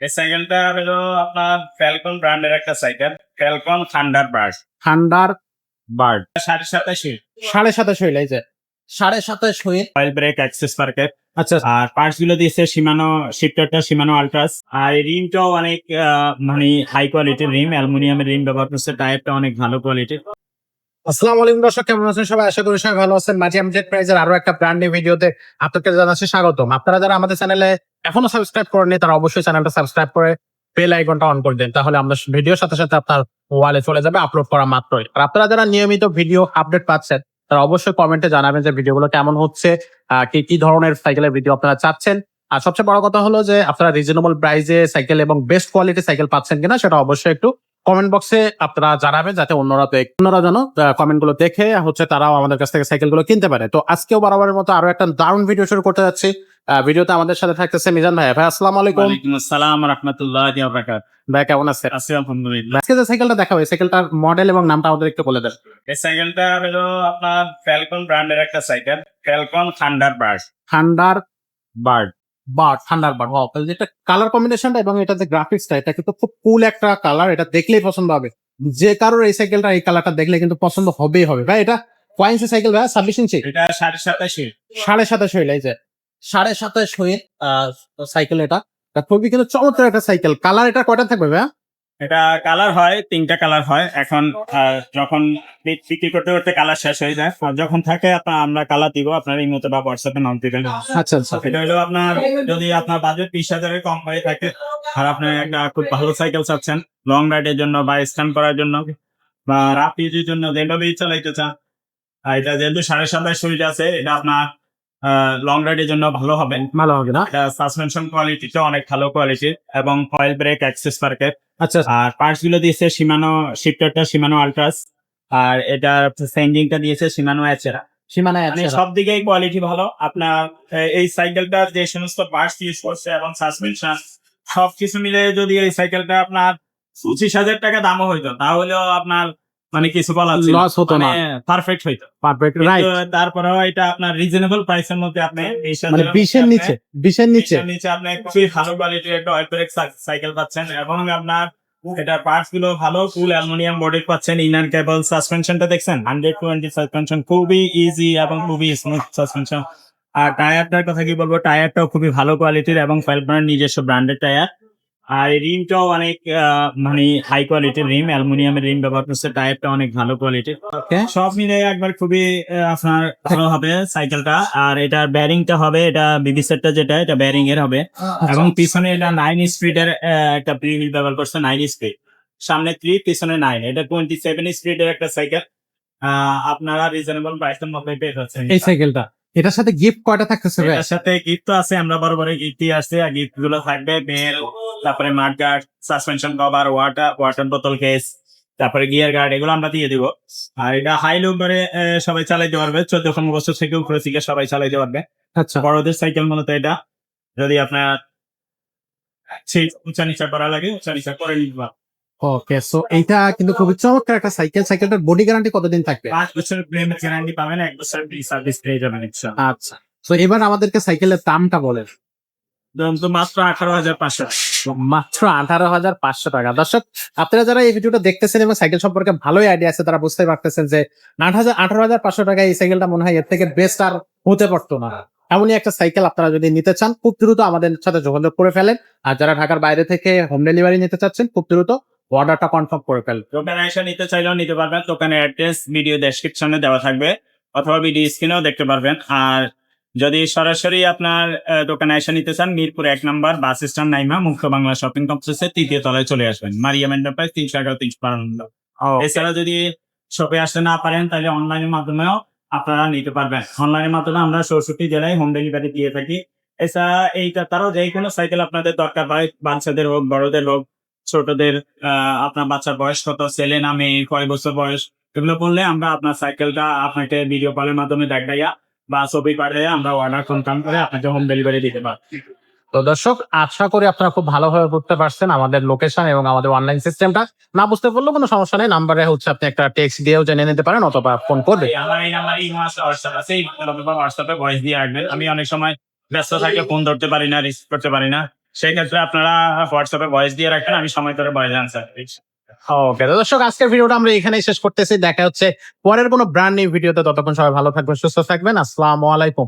এই সাইকেলটা হলো আপনার ফ্যালকন ব্র্যান্ডের একটা cycle Falcon thunder bird thunder bird সাড়ে সাতাশি সাড়ে সাতাশ হইল এই যে। সাড়ে সাতাশ হইল। অয়েল ব্রেক অ্যাক্সেস পার্কের আচ্ছা আর পার্টসগুলো দিয়েছে সীমানো শিফটারটা সীমানো আলট্রাস আর রিমটাও অনেক মানে হাই কোয়ালিটির রিম অ্যালুমিনিয়ামের রিম ব্যবহার করছে টায়ারটা অনেক ভালো কোয়ালিটির আসসালামু আলাইকুম দর্শক, কেমন আছেন সবাই? আশা করি সবাই ভালো আছেন। প্রাইজের আরও একটা ব্র্যান্ড নিউ ভিডিওতে জানাচ্ছি স্বাগতম। আপনারা যারা আমাদের চ্যানেলে এখনও সাবস্ক্রাইব করেননি, তারা অবশ্যই চ্যানেলটা সাবস্ক্রাইব করে বেল আইকনটা অন করে দেন, তাহলে ভিডিওর সাথে সাথে আপনার ওয়ালে চলে যাবে আপলোড করা মাত্রই। আর আপনারা যারা নিয়মিত ভিডিও আপডেট পাচ্ছেন, তারা অবশ্যই কমেন্টে জানাবেন যে ভিডিওগুলো কেমন হচ্ছে কি কি ধরনের সাইকেলের ভিডিও আপনারা চাচ্ছেন। আর সবচেয়ে বড় কথা হলো যে, আপনারা রিজনেবল প্রাইসে সাইকেল এবং বেস্ট কোয়ালিটি সাইকেল পাচ্ছেন কিনা, সেটা অবশ্যই একটু কমেন্ট বক্সে আপনারা জানাবেন যাতে অন্যরা অন্যরা যেন কমেন্টগুলো দেখে হচ্ছে তারাও আমাদের কাছ থেকে সাইকেলগুলো কিনতে পারে। তো আজকেও বরাবরের মতো আরও একটা দারুণ ভিডিও শুরু করতে যাচ্ছি। ভিডিওতে আমাদের সাথে থাকতেছে মিজান ভাই ভাই আসসালামু আলাইকুম। আসসালাম রহমতুল্লাহ বরকাত ভাই কেমন আছেন? আছি আলহামদুলিল্লাহ। আজকে যে সাইকেলটা দেখাবো এই সাইকেলটার মডেল এবং নামটা আমাদের একটু বলে দেন। এই সাইকেলটা হলো আপনার ফ্যালকন ব্র্যান্ডের একটা cycle Falcon thunder bird thunder bird thunder bird ও যেটা কালার কম্বিনেশনটা এবং এটা যে গ্রাফিক্সটা এটা কিন্তু খুব কুল একটা কালার এটা দেখলেই পছন্দ হবে। যে কারোর এই সাইকেলটা এই কালারটা দেখলে কিন্তু পছন্দ হবেই হবে। ভাই এটা কয় ইঞ্চি সাইকেল ভাই? ছাব্বিশ ইঞ্চি এটা সাড়ে সাতাশি সাড়ে সাতাশ হইল এই যে। সাড়ে সাতাশ হইল সাইকেল এটা। খুবই কিন্তু চমৎকার একটা সাইকেল কালার এটা কয়টা থাকবে ভাই এটা কালার হয় তিনটা কালার হয়। এখন আহ, যখন বিক্রি করতে করতে কালার শেষ হয়ে যায়। আর যখন থাকে আপনার আমরা কালার দিব আপনার এই মতো বা হোয়াটসঅ্যাপে নাম দিবেন। আচ্ছা আচ্ছা। এটা হলো আপনার যদি আপনার বাজেট বিশ হাজারের কম হয়ে থাকে আর আপনি একটা খুব ভালো সাইকেল চাচ্ছেন লং রাইডের জন্য বা স্ট্যান্ড করার জন্য বা রাফ ইউজের জন্য যেভাবেই চালাইতে চান আর এটা যেহেতু সাড়ে সাতাশ সুইচ আছে এটা আপনার লং রাইডের জন্য ভালো হবে। ভালো হবে না? সাসপেনশন কোয়ালিটিটা অনেক ভালো কোয়ালিটির এবং অয়েল ব্রেক অ্যাক্সেস পার্কের আচ্ছা আর পার্টসগুলো দিয়েছে সীমানো শিফটারটা সীমানো আলট্রাস আর এটা সেন্ডিংটা দিয়েছে সীমানো অ্যাচেরা সীমানা মানে সব দিকে কোয়ালিটি ভালো। আপনার এই সাইকেলটার যে সমস্ত পার্টস ইউজ করছে এবং সাসপেনশন সবকিছু মিলে যদি এই সাইকেলটা আপনার পঁচিশ হাজার টাকা দামও হইতো তাহলেও আপনার মানে কিছু ছিল। লস হতো না। পারফেক্ট হইতো। পারফেক্ট রাইট তারপরেও এটা আপনার রিজনেবল প্রাইসের মধ্যে আপনি মানে হাজারের বিশের মধ্যে নিচে বিশের নিচে নিচে। নিচে আপনি খুবই ভালো কোয়ালিটির একটা অয়েল ব্রেক সাইকেল পাচ্ছেন। এবং আপনার এটার পার্টসগুলো ভালো ফুল অ্যালুমিনিয়াম বডি পাচ্ছেন ইনার কেবল সাসপেনশনটা দেখছেন? হান্ড্রেড টোয়েন্টি সাসপেনশন খুবই ইজি এবং খুবই স্মুথ সাসপেনশন আর টায়ারটার কথা কি বলব? টায়ারটাও খুবই ভালো কোয়ালিটির এবং ফেলকনের নিজস্ব ব্র্যান্ডের টায়ার আর এই রিমটাও অনেক মানে হাই কোয়ালিটির রিম অ্যালুমিনিয়ামের রিম ব্যবহার করছে টায়ারটা অনেক ভালো কোয়ালিটির. সব মিলে একবার খুবই আপনার ভালো হবে সাইকেলটা আর এটার ব্যারিংটা হবে এটা বিবি সেটটা যেটা এটা ব্যারিং এর হবে এবং পিছনে এটা নাইন স্পিডের একটা প্রিমিল ব্যবহার করছে নাইন স্পিড সামনে থ্রি পিছনে নাইন এটা টোয়েন্টি সেভেন স্পিডের একটা সাইকেল আপনারা রিজনেবল প্রাইসের মধ্যে পেয়ে যাচ্ছেন। এই সাইকেলটা এটার সাথে গিফট কয়টা থাকতেছে ভাই এটার সাথে গিফট তো আছে আমরা বরাবর গিফট দিয়ে আসছি। আর গিফটগুলো থাকবে বেল তারপরে mud guard suspension cover water water বোতল কেস তারপরে গিয়ার গার্ড এগুলো আমরা দিয়ে দিব। আর এটা হাই লোবারে সবাই চালাইতে পারবে। চোদ্দ পনেরো বছর থেকে উপরে থেকে সবাই চালাইতে পারবে। আচ্ছা। বড়দের সাইকেল মূলত এটা। যদি আপনার সেই উঁচা নিচা করা লাগে উঁচা নিচা করে নিবা ওকে সো এইটা কিন্তু খুবই চমৎকার একটা সাইকেল সাইকেলটার বডি গ্যারান্টি কতদিন থাকবে? পাঁচ বছরের প্রেমের গ্যারান্টি পাবেন এক বছর ফ্রি সার্ভিস পেয়ে যাবেন আচ্ছা তো এবার আমাদেরকে সাইকেলের দামটা বলেন। দাম তো মাত্র আঠারো হাজার পাঁচশো মাত্র আঠারো হাজার পাঁচশো টাকা। দর্শক আপনারা যারা এই ভিডিওটা দেখতেছেন এবং সাইকেল সম্পর্কে ভালোই আইডিয়া আছে তারা বুঝতে পারতেছেন যে আট হাজার আঠারো হাজার পাঁচশো টাকা এই সাইকেলটা মনে হয় এর থেকে বেস্ট আর হতে পারতো না। এমনই একটা সাইকেল আপনারা যদি নিতে চান খুব দ্রুত আমাদের সাথে যোগাযোগ করে ফেলেন। আর যারা ঢাকার বাইরে থেকে হোম ডেলিভারি নিতে চাচ্ছেন খুব দ্রুত অর্ডারটা কনফার্ম করে দোকানে এসে নিতে চাইলেও নিতে পারবেন। দোকানের অ্যাড্রেস ভিডিও ডেসক্রিপশনে দেওয়া থাকবে। অথবা ভিডিও স্ক্রিনেও দেখতে পারবেন। আর যদি সরাসরি আপনার দোকানে নিতে চান মিরপুর এক নম্বর বাস স্ট্যান্ড নাইমা মুক্ত বাংলা শপিং কমপ্লেক্সের তৃতীয় তলায় চলে আসবেন। মারিয়াম এন্টারপ্রাইজ তিনশো এগারো তিনশো বারান্ন এছাড়া যদি শপে আসতে না পারেন তাহলে অনলাইনের মাধ্যমেও আপনারা নিতে পারবেন। অনলাইনের মাধ্যমে আমরা চৌষট্টি জেলায় হোম ডেলিভারি দিয়ে থাকি। এছাড়া এইটা তারও যে কোনো সাইকেল আপনাদের দরকার হয় বাচ্চাদের হোক বড়দের হোক ছোটদের আপনার বাচ্চার বয়স কত ছেলে না মেয়ে কয় বছর বয়স এগুলো বললে আমরা আপনার সাইকেলটা আপনাকে ভিডিও কলের মাধ্যমে দেখাইয়া বা ছবি পাঠিয়ে আমরা অর্ডার কনফার্ম করে আপনাকে হোম ডেলিভারি দিতে পারি তো দর্শক আশা করি আপনারা খুব ভালোভাবে বুঝতে পারছেন আমাদের লোকেশন এবং আমাদের অনলাইন সিস্টেমটা না বুঝতে পারলেও কোনো সমস্যা নেই নাম্বারে হচ্ছে আপনি একটা টেক্সট দিয়েও জেনে নিতে পারেন অথবা ফোন করবে। আমার এই নাম্বার ইমো আছে হোয়াটসঅ্যাপ আছে এই হোয়াটসঅ্যাপে ভয়েস দিয়ে রাখবেন। আমি অনেক সময় ব্যস্ত থাকলে ফোন ধরতে পারি না রিসিভ করতে পারি না। সেই ক্ষেত্রে আপনারা হোয়াটসঅ্যাপে ভয়েস দিয়ে রাখবেন, আমি সময় ধরে ভয়েস আনসার ওকে তো দর্শক, আজকের ভিডিওটা আমরা এখানেই শেষ করতেছি। দেখা হচ্ছে পরের কোনো ব্র্যান্ড নিউ ভিডিওতে ততক্ষণ সবাই ভালো থাকবেন, সুস্থ থাকবেন। আসসালামু আলাইকুম।